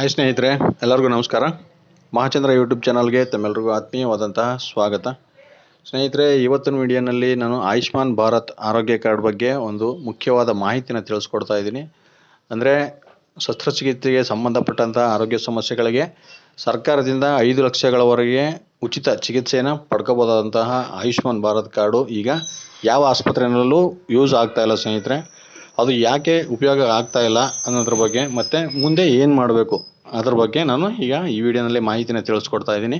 Hi ಸ್ನೇಹಿತರೆ, ಎಲ್ಲರಿಗೂ ನಮಸ್ಕಾರ. ಮಹಾಚಂದ್ರ ಯೂಟ್ಯೂಬ್ ಚಾನಲ್ಗೆ ತಮ್ಮೆಲ್ಲರಿಗೂ ಆತ್ಮೀಯವಾದಂತಹ ಸ್ವಾಗತ. ಸ್ನೇಹಿತರೆ, ಇವತ್ತಿನ ವಿಡಿಯೋನಲ್ಲಿ ನಾನು ಆಯುಷ್ಮಾನ್ ಭಾರತ್ ಆರೋಗ್ಯ ಕಾರ್ಡ್ ಬಗ್ಗೆ ಒಂದು ಮುಖ್ಯವಾದ ಮಾಹಿತಿನ ತಿಳಿಸ್ಕೊಡ್ತಾ ಇದ್ದೀನಿ. ಅಂದರೆ, ಶಸ್ತ್ರಚಿಕಿತ್ಸೆಗೆ ಸಂಬಂಧಪಟ್ಟಂತಹ ಆರೋಗ್ಯ ಸಮಸ್ಯೆಗಳಿಗೆ ಸರ್ಕಾರದಿಂದ ಐದು ಲಕ್ಷಗಳವರೆಗೆ ಉಚಿತ ಚಿಕಿತ್ಸೆಯನ್ನು ಪಡ್ಕೋಬೋದಾದಂತಹ ಆಯುಷ್ಮಾನ್ ಭಾರತ್ ಕಾರ್ಡು ಈಗ ಯಾವ ಆಸ್ಪತ್ರೆಯಲ್ಲೂ ಯೂಸ್ ಆಗ್ತಾ ಇಲ್ಲ ಸ್ನೇಹಿತರೆ. ಅದು ಯಾಕೆ ಉಪಯೋಗ ಆಗ್ತಾ ಇಲ್ಲ ಅನ್ನೋದ್ರ ಬಗ್ಗೆ ಮತ್ತು ಮುಂದೆ ಏನು ಮಾಡಬೇಕು ಅದ್ರ ಬಗ್ಗೆ ನಾನು ಈಗ ಈ ವಿಡಿಯೋನಲ್ಲಿ ಮಾಹಿತಿನ ತಿಳಿಸ್ಕೊಡ್ತಾ ಇದ್ದೀನಿ.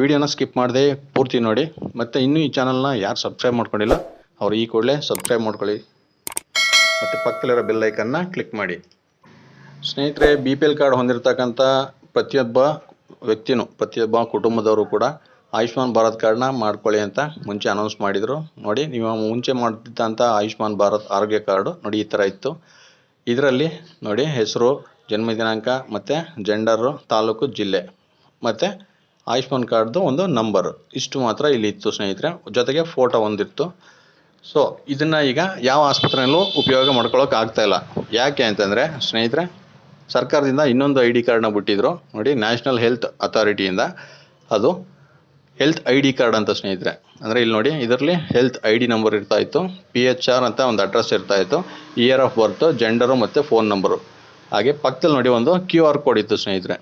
ವಿಡಿಯೋನ ಸ್ಕಿಪ್ ಮಾಡದೆ ಪೂರ್ತಿ ನೋಡಿ. ಮತ್ತು ಇನ್ನೂ ಈ ಚಾನಲ್ನ ಯಾರು ಸಬ್ಸ್ಕ್ರೈಬ್ ಮಾಡ್ಕೊಂಡಿಲ್ಲ, ಅವ್ರು ಈ ಕೂಡಲೇ ಸಬ್ಸ್ಕ್ರೈಬ್ ಮಾಡ್ಕೊಳ್ಳಿ. ಮತ್ತು ಪಕ್ಕದಲ್ಲಿರೋ ಐಕನ್ನ ಕ್ಲಿಕ್ ಮಾಡಿ. ಸ್ನೇಹಿತರೆ ಬಿ ಪಿ ಎಲ್ ಕಾರ್ಡ್ ಹೊಂದಿರತಕ್ಕಂಥ ಪ್ರತಿಯೊಬ್ಬ ವ್ಯಕ್ತಿನೂ, ಪ್ರತಿಯೊಬ್ಬ ಕುಟುಂಬದವರು ಕೂಡ ಆಯುಷ್ಮಾನ್ ಭಾರತ್ ಕಾರ್ಡ್ನ ಮಾಡ್ಕೊಳ್ಳಿ ಅಂತ ಮುಂಚೆ ಅನೌನ್ಸ್ ಮಾಡಿದರು. ನೋಡಿ, ನೀವು ಮುಂಚೆ ಮಾಡ್ತಿದ್ದಂಥ ಆಯುಷ್ಮಾನ್ ಭಾರತ್ ಆರೋಗ್ಯ ಕಾರ್ಡು ನೋಡಿ ಈ ಥರ ಇತ್ತು. ಇದರಲ್ಲಿ ನೋಡಿ ಹೆಸರು ಜನ್ಮ ದಿನಾಂಕ, ಮತ್ತು ಜೆಂಡರು ತಾಲೂಕು, ಜಿಲ್ಲೆ, ಮತ್ತು ಆಯುಷ್ಮಾನ್ ಕಾರ್ಡ್ದು ಒಂದು ನಂಬರು ಇಷ್ಟು ಮಾತ್ರ ಇಲ್ಲಿ ಇತ್ತು ಸ್ನೇಹಿತರೆ. ಜೊತೆಗೆ ಫೋಟೋ ಒಂದಿತ್ತು. ಸೊ ಇದನ್ನು ಈಗ ಯಾವ ಆಸ್ಪತ್ರೆಯಲ್ಲೂ ಉಪಯೋಗ ಮಾಡ್ಕೊಳ್ಳೋಕೆ ಇಲ್ಲ. ಯಾಕೆ ಅಂತಂದರೆ, ಸ್ನೇಹಿತರೆ, ಸರ್ಕಾರದಿಂದ ಇನ್ನೊಂದು ಐ ಡಿ ಕಾರ್ಡ್ನ ಬಿಟ್ಟಿದ್ರು. ನೋಡಿ ನ್ಯಾಷನಲ್ ಹೆಲ್ತ್ ಅಥಾರಿಟಿಯಿಂದ ಅದು ಹೆಲ್ತ್ ಐ ಡಿ ಕಾರ್ಡ್ ಅಂತ ಸ್ನೇಹಿತರೆ. ಅಂದರೆ ಇಲ್ಲಿ ನೋಡಿ, ಇದರಲ್ಲಿ ಹೆಲ್ತ್ ಐ ಡಿ ನಂಬರ್ ಇರ್ತಾ ಇತ್ತು. ಪಿ ಎಚ್ ಆರ್ ಅಂತ ಒಂದು ಅಡ್ರೆಸ್ ಇರ್ತಾ ಇತ್ತು. ಇಯರ್ ಆಫ್ ಬರ್ತು ಜೆಂಡರು ಮತ್ತು ಫೋನ್ ನಂಬರು ಹಾಗೆ ಪಕ್ಕದಲ್ಲಿ ನೋಡಿ ಒಂದು ಕ್ಯೂ ಆರ್ ಕೋಡ್ ಇತ್ತು ಸ್ನೇಹಿತರೆ.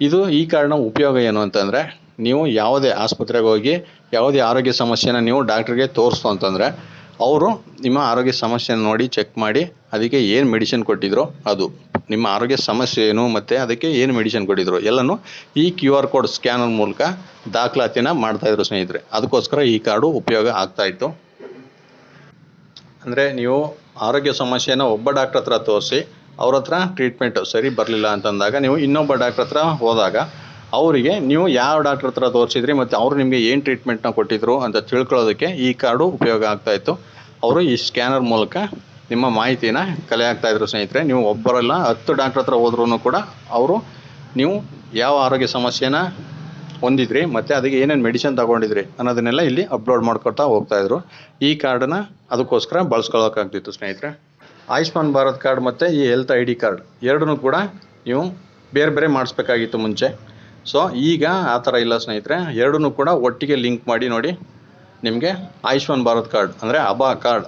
ಇದು ಈ ಕಾರ್ಡ್ನ ಉಪಯೋಗ ಏನು ಅಂತಂದರೆ, ನೀವು ಯಾವುದೇ ಆಸ್ಪತ್ರೆಗೆ ಹೋಗಿ ಯಾವುದೇ ಆರೋಗ್ಯ ಸಮಸ್ಯೆನ ನೀವು ಡಾಕ್ಟ್ರಿಗೆ ತೋರಿಸ್ತು ಅಂತಂದರೆ, ಅವರು ನಿಮ್ಮ ಆರೋಗ್ಯ ಸಮಸ್ಯೆನ ನೋಡಿ ಚೆಕ್ ಮಾಡಿ ಅದಕ್ಕೆ ಏನು ಮೆಡಿಸಿನ್ ಕೊಟ್ಟಿದ್ರು, ಅದು ನಿಮ್ಮ ಆರೋಗ್ಯ ಸಮಸ್ಯೆ ಏನು ಮತ್ತು ಅದಕ್ಕೆ ಏನು ಮೆಡಿಸಿನ್ ಕೊಟ್ಟಿದ್ರು, ಎಲ್ಲನೂ ಈ ಕ್ಯೂ ಆರ್ ಕೋಡ್ ಸ್ಕ್ಯಾನರ್ ಮೂಲಕ ದಾಖಲಾತಿನ ಮಾಡ್ತಾಯಿದ್ರು ಸ್ನೇಹಿತರೆ. ಅದಕ್ಕೋಸ್ಕರ ಈ ಕಾರ್ಡು ಉಪಯೋಗ ಆಗ್ತಾಯಿತ್ತು ಅಂದರೆ ನೀವು ಆರೋಗ್ಯ ಸಮಸ್ಯೆನ ಒಬ್ಬ ಡಾಕ್ಟ್ರ್ ಹತ್ರ ತೋರಿಸಿ ಅವ್ರ ಹತ್ರ ಟ್ರೀಟ್ಮೆಂಟ್ ಸರಿ ಬರಲಿಲ್ಲ ಅಂತಂದಾಗ ನೀವು ಇನ್ನೊಬ್ಬ ಡಾಕ್ಟ್ರ್ ಹತ್ರ ಹೋದಾಗ ಅವರಿಗೆ ನೀವು ಯಾವ ಡಾಕ್ಟ್ರ್ ಹತ್ರ ತೋರಿಸಿದ್ರಿ ಮತ್ತು ಅವರು ನಿಮಗೆ ಏನು ಟ್ರೀಟ್ಮೆಂಟ್ನ ಕೊಟ್ಟಿದ್ರು ಅಂತ ತಿಳ್ಕೊಳ್ಳೋದಕ್ಕೆ ಈ ಕಾರ್ಡು ಉಪಯೋಗ ಆಗ್ತಾಯಿತ್ತು ಅವರು ಈ ಸ್ಕ್ಯಾನರ್ ಮೂಲಕ ನಿಮ್ಮ ಮಾಹಿತಿನ ಕಲೆ ಆಗ್ತಾಯಿದ್ರು ಸ್ನೇಹಿತರೆ, ನೀವು ಒಬ್ಬರಲ್ಲ, ಹತ್ತು ಡಾಕ್ಟ್ರ್ ಹತ್ರ ಹೋದ್ರೂ ಕೂಡ ಅವರು ನೀವು ಯಾವ ಆರೋಗ್ಯ ಸಮಸ್ಯೆನ ಹೊಂದಿದ್ರಿ, ಮತ್ತು ಅದಕ್ಕೆ ಏನೇನು ಮೆಡಿಸಿನ್ ತಗೊಂಡಿದ್ರಿ ಅನ್ನೋದನ್ನೆಲ್ಲ ಇಲ್ಲಿ ಅಪ್ಲೋಡ್ ಮಾಡ್ಕೊತಾ ಹೋಗ್ತಾಯಿದ್ರು ಈ ಕಾರ್ಡನ್ನ ಅದಕ್ಕೋಸ್ಕರ ಬಳಸ್ಕೊಳ್ಳೋಕ್ಕಾಗ್ತಿತ್ತು ಸ್ನೇಹಿತರೆ. ಆಯುಷ್ಮಾನ್ ಭಾರತ್ ಕಾರ್ಡ್ ಮತ್ತು ಈ ಹೆಲ್ತ್ ಐ ಡಿ ಕಾರ್ಡ್ ಎರಡನ್ನೂ ಕೂಡ ನೀವು ಬೇರೆ ಬೇರೆ ಮಾಡಿಸ್ಬೇಕಾಗಿತ್ತು ಮುಂಚೆ. ಸೊ ಈಗ ಆ ಥರ ಇಲ್ಲ ಸ್ನೇಹಿತರೆ. ಎರಡನ್ನೂ ಕೂಡ ಒಟ್ಟಿಗೆ ಲಿಂಕ್ ಮಾಡಿ ನೋಡಿ ನಿಮಗೆ ಆಯುಷ್ಮಾನ್ ಭಾರತ್ ಕಾರ್ಡ್ ಅಂದರೆ ಅಬಾ ಕಾರ್ಡ್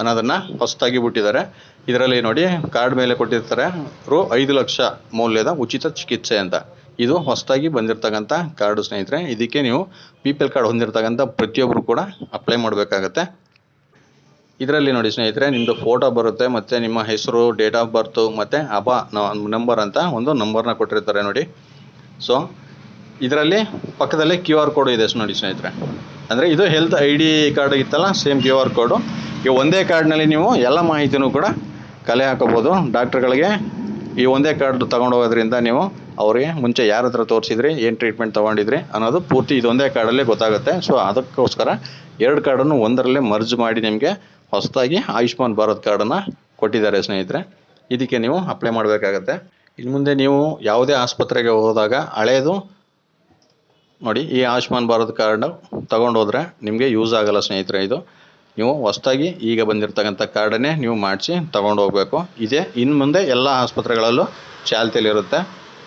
ಅನ್ನೋದನ್ನು ಹೊಸದಾಗಿ ಬಿಟ್ಟಿದ್ದಾರೆ. ಇದರಲ್ಲಿ ನೋಡಿ ಕಾರ್ಡ್ ಮೇಲೆ ಕೊಟ್ಟಿರ್ತಾರೆ ರು ಐದು ಲಕ್ಷ ಮೌಲ್ಯದ ಉಚಿತ ಚಿಕಿತ್ಸೆ ಅಂತ. ಇದು ಹೊಸದಾಗಿ ಬಂದಿರತಕ್ಕಂಥ ಕಾರ್ಡು ಸ್ನೇಹಿತರೆ. ಇದಕ್ಕೆ ನೀವು ಬಿ ಪಿ ಎಲ್ ಕಾರ್ಡ್ ಹೊಂದಿರತಕ್ಕಂಥ ಪ್ರತಿಯೊಬ್ಬರು ಕೂಡ ಅಪ್ಲೈ ಮಾಡಬೇಕಾಗತ್ತೆ. ಇದರಲ್ಲಿ ನೋಡಿ ಸ್ನೇಹಿತರೆ ನಿಮ್ಮದು ಫೋಟೋ ಬರುತ್ತೆ, ಮತ್ತು ನಿಮ್ಮ ಹೆಸರು ಡೇಟ್ ಆಫ್ ಬರ್ತು ಮತ್ತು ಅಬ ನಂಬರ್ ಅಂತ ಒಂದು ನಂಬರ್ನ ಕೊಟ್ಟಿರ್ತಾರೆ ನೋಡಿ. ಸೊ ಇದರಲ್ಲಿ ಪಕ್ಕದಲ್ಲೇ ಕ್ಯೂ ಆರ್ ಕೋಡು ಇದೆ ನೋಡಿ ಸ್ನೇಹಿತರೆ. ಅಂದರೆ ಇದು ಹೆಲ್ತ್ ಐ ಡಿ ಕಾರ್ಡ್ ಇತ್ತಲ್ಲ ಸೇಮ್ ಕ್ಯೂ ಆರ್ ಕೋಡು ಈ ಒಂದೇ ಕಾರ್ಡ್ನಲ್ಲಿ ನೀವು ಎಲ್ಲ ಮಾಹಿತಿನೂ ಕೂಡ ಕಲೆ ಹಾಕೋಬೋದು ಡಾಕ್ಟ್ರುಗಳಿಗೆ ಈ ಒಂದೇ ಕಾರ್ಡ್ ತಗೊಂಡು ಹೋಗೋದ್ರಿಂದ ನೀವು ಅವರಿಗೆ ಮುಂಚೆ ಯಾರ ಹತ್ರ ತೋರಿಸಿದ್ರಿ, ಏನು ಟ್ರೀಟ್ಮೆಂಟ್ ತೊಗೊಂಡಿದ್ರಿ ಅನ್ನೋದು ಪೂರ್ತಿ ಇದೊಂದೇ ಕಾರ್ಡಲ್ಲೇ ಗೊತ್ತಾಗುತ್ತೆ. ಸೊ ಅದಕ್ಕೋಸ್ಕರ ಎರಡು ಕಾರ್ಡನ್ನು ಒಂದರಲ್ಲೇ ಮರ್ಜ್ ಮಾಡಿ ನಿಮಗೆ ಹೊಸದಾಗಿ ಆಯುಷ್ಮಾನ್ ಭಾರತ್ ಕಾರ್ಡನ್ನು ಕೊಟ್ಟಿದ್ದಾರೆ ಸ್ನೇಹಿತರೆ. ಇದಕ್ಕೆ ನೀವು ಅಪ್ಲೈ ಮಾಡಬೇಕಾಗತ್ತೆ. ಇನ್ನು ಮುಂದೆ ನೀವು ಯಾವುದೇ ಆಸ್ಪತ್ರೆಗೆ ಹೋದಾಗ ಹಳೆಯದು ನೋಡಿ, ಈ ಆಯುಷ್ಮಾನ್ ಭಾರತ್ ಕಾರ್ಡ್ ತಗೊಂಡು ಹೋದರೆ ನಿಮಗೆ ಯೂಸ್ ಆಗಲ್ಲ ಸ್ನೇಹಿತರೆ ಇದು. ನೀವು ಹೊಸದಾಗಿ ಈಗ ಬಂದಿರತಕ್ಕಂಥ ಕಾರ್ಡನ್ನೇ ನೀವು ಮಾಡಿಸಿ ತಗೊಂಡು ಹೋಗಬೇಕು. ಇದೇ ಇನ್ನು ಮುಂದೆ ಎಲ್ಲ ಆಸ್ಪತ್ರೆಗಳಲ್ಲೂ ಚಾಲ್ತಿಯಲ್ಲಿರುತ್ತೆ.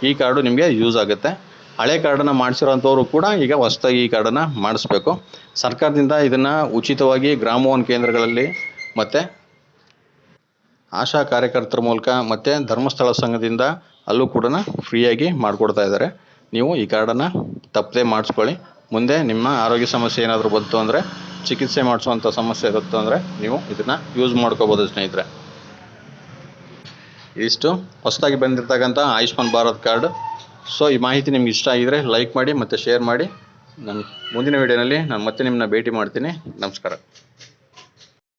ಈ ಕಾರ್ಡು ನಿಮಗೆ ಯೂಸ್ ಆಗುತ್ತೆ. ಹಳೆ ಕಾರ್ಡನ್ನು ಮಾಡಿಸಿರೋಂಥವ್ರು ಕೂಡ ಈಗ ಹೊಸದಾಗಿ ಈ ಕಾರ್ಡನ್ನು ಮಾಡಿಸ್ಬೇಕು. ಸರ್ಕಾರದಿಂದ ಇದನ್ನು ಉಚಿತವಾಗಿ ಗ್ರಾಮೋನ್ ಕೇಂದ್ರಗಳಲ್ಲಿ ಮತ್ತು ಆಶಾ ಕಾರ್ಯಕರ್ತರ ಮೂಲಕ ಮತ್ತು ಧರ್ಮಸ್ಥಳ ಸಂಘದಿಂದ ಅಲ್ಲೂ ಕೂಡ ಫ್ರೀಯಾಗಿ ಮಾಡಿಕೊಡ್ತಾ ಇದ್ದಾರೆ. ನೀವು ಈ ಕಾರ್ಡನ್ನು ತಪ್ಪದೆ ಮಾಡಿಸ್ಕೊಳ್ಳಿ. ಮುಂದೆ ನಿಮ್ಮ ಆರೋಗ್ಯ ಸಮಸ್ಯೆ ಏನಾದರೂ ಬಂತು ಅಂದರೆ, ಚಿಕಿತ್ಸೆ ಮಾಡಿಸುವಂಥ ಸಮಸ್ಯೆ ಇರುತ್ತೆ ಅಂದರೆ ನೀವು ಇದನ್ನು ಯೂಸ್ ಮಾಡ್ಕೋಬೋದು ಸ್ನೇಹಿತರೆ. ಇಷ್ಟು ಹೊಸದಾಗಿ ಬಂದಿರತಕ್ಕಂಥ ಆಯುಷ್ಮಾನ್ ಭಾರತ್ ಕಾರ್ಡ್ ಸೊ ಈ ಮಾಹಿತಿ ನಿಮ್ಗೆ ಇಷ್ಟ ಆಗಿದರೆ ಲೈಕ್ ಮಾಡಿ ಮತ್ತು ಶೇರ್ ಮಾಡಿ. ನಾನು ಮುಂದಿನ ವೀಡಿಯೋನಲ್ಲಿ ನಾನು ಮತ್ತೆ ನಿಮ್ಮನ್ನ ಭೇಟಿ ಮಾಡ್ತೀನಿ. ನಮಸ್ಕಾರ.